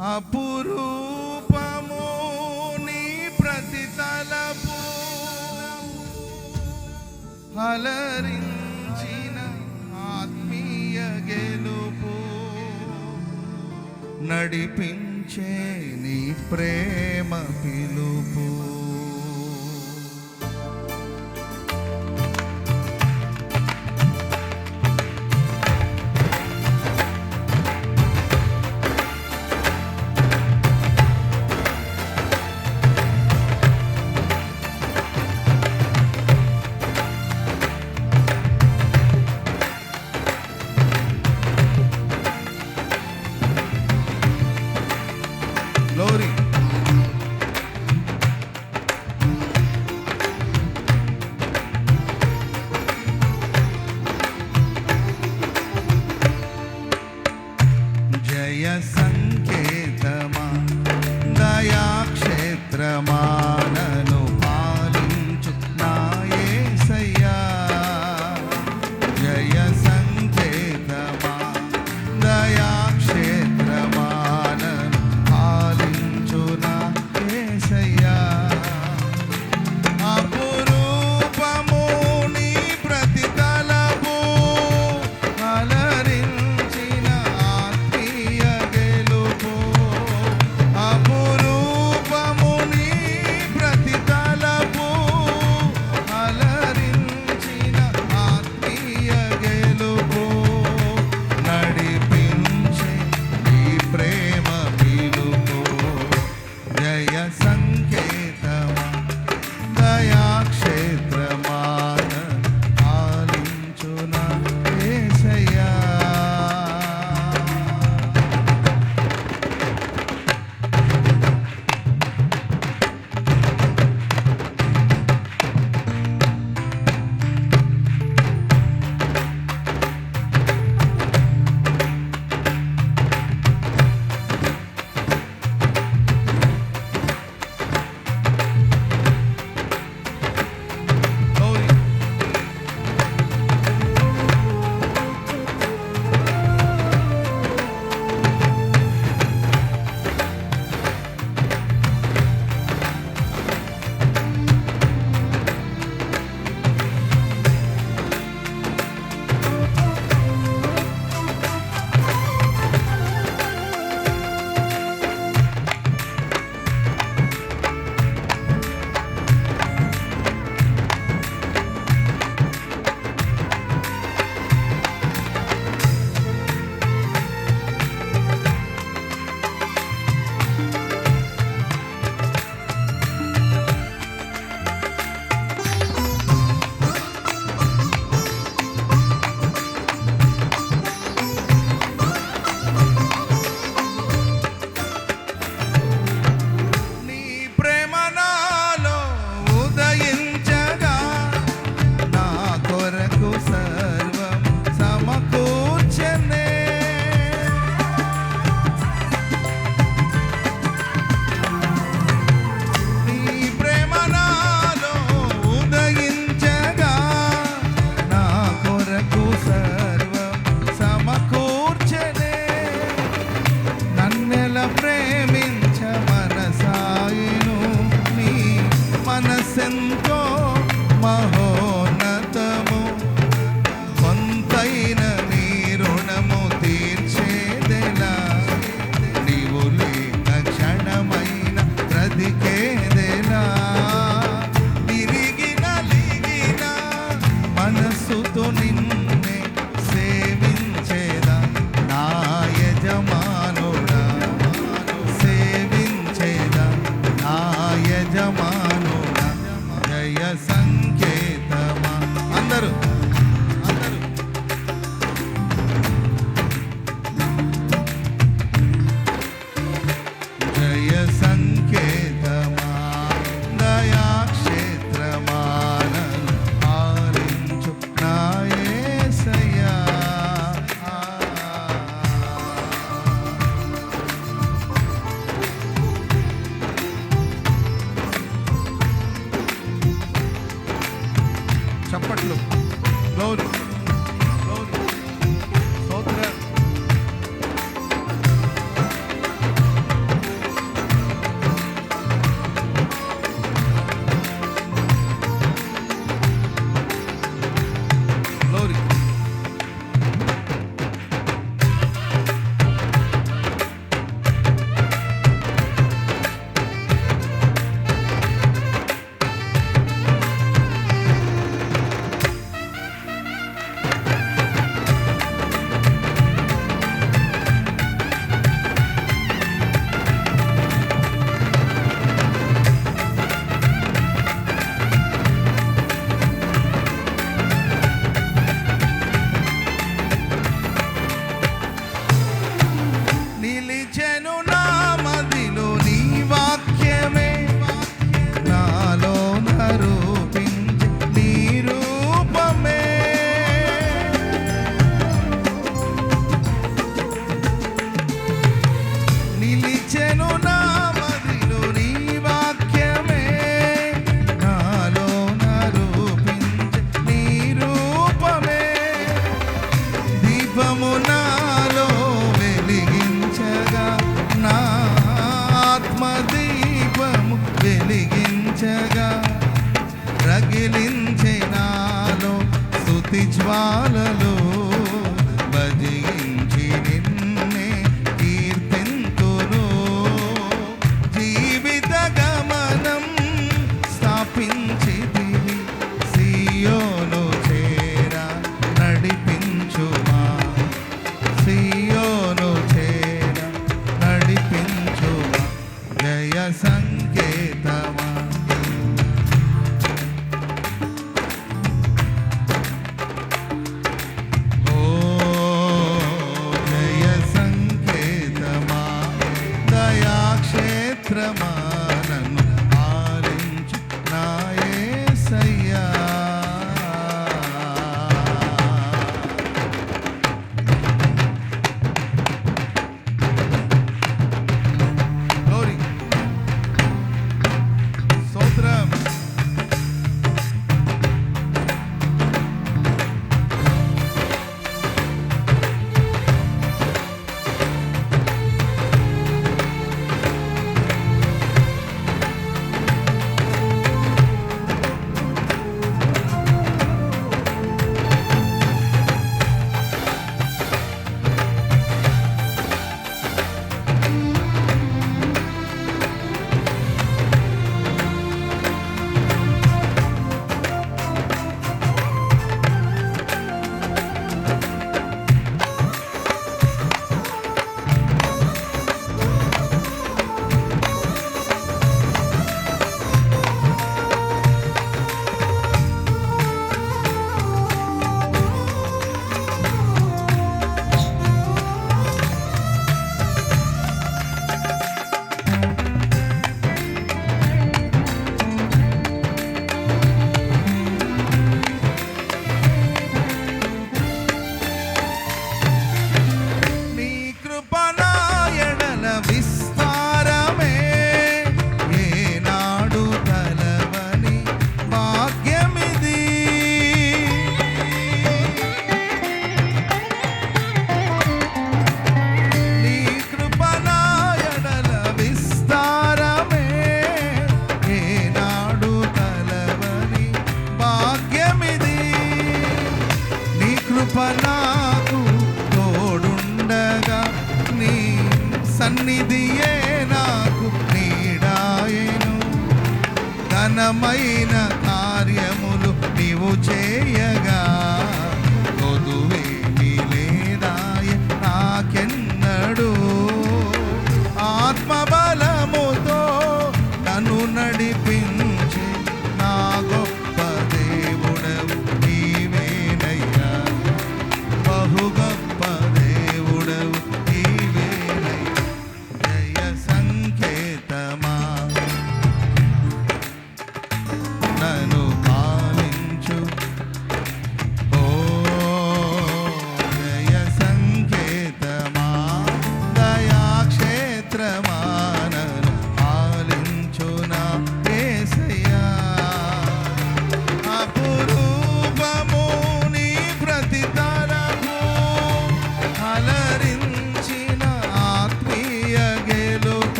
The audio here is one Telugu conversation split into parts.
అపురూపము నీ ప్రతి తలపు అలరించిన ఆత్మీయ గెలుపు నడిపించే నీ ప్రేమ పిలుపు. దయాక్షేత్రమా దీపము నాలో వెలిగించగా నా ఆత్మ దీపము వెలిగించగా. రగిలించే నాలో స్థుతి జ్వాలలో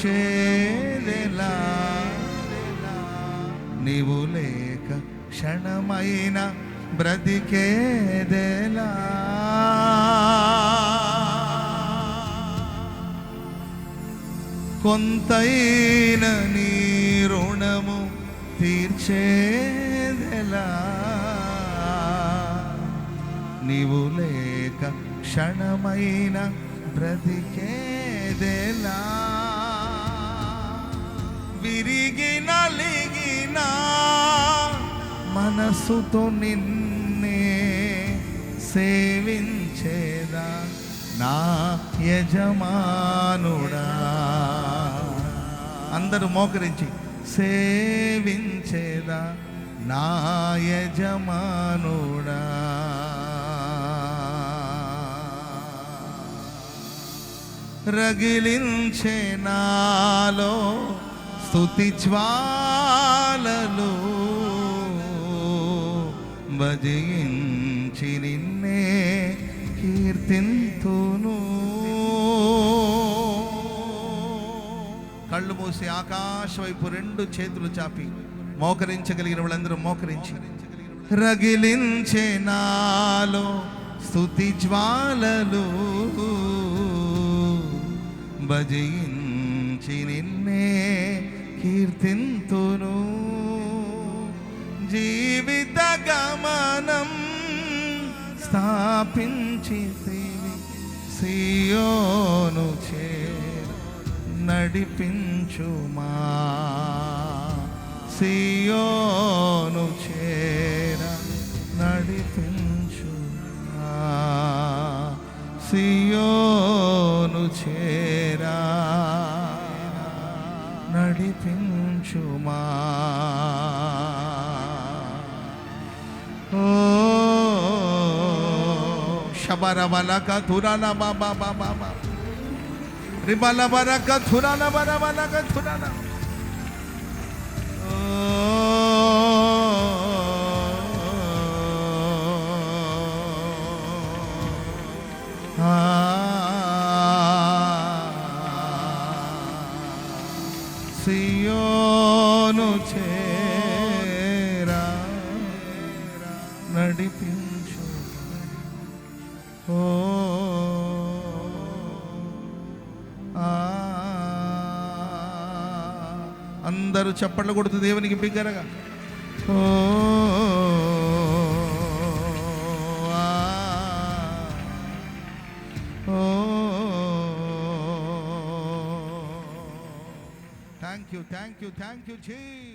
తీర్చేదెలా నీవు లేక క్షణమైన బ్రతికేదెలా. కొంతైన నీ రుణము తీర్చేదెలా. నీవు లేక క్షణమైన బ్రతికేదెలా. తిరిగి నలిగిన మనసుతో నిన్నే సేవించేదా నా యజమానుడా. అందరూ మోకరించి సేవించేదా నా యజమానుడా. రగిలించే నాలో స్తుతి జ్వాలలు భజించి నిన్నే కీర్తింతును. కళ్ళు మూసి ఆకాశ వైపు రెండు చేతులు చాపి మోకరించగలిగిన వాళ్ళందరూ మోకరించి రగిలించే నాలో స్తుతి జ్వాలలు భజించి కీర్తింతును. జీవిత గమనం స్థాపించి సియోను చే నడిపించుమా. సియోను చేర నడిపించుమా. సియోను చే সুমা ও, সাবারা বালাকা ধুরানা বাবা বাবা বাবা রে বালা বারাকা ধুরানা বারা বালাকা ধুরানা। చేరా నడిపించు ఓ ఆ. అందరూ చప్పట్లు కొడుతూ దేవునికి బిగ్గరగా ఓ ఆ. ఓ thank you thank you thank you Jesus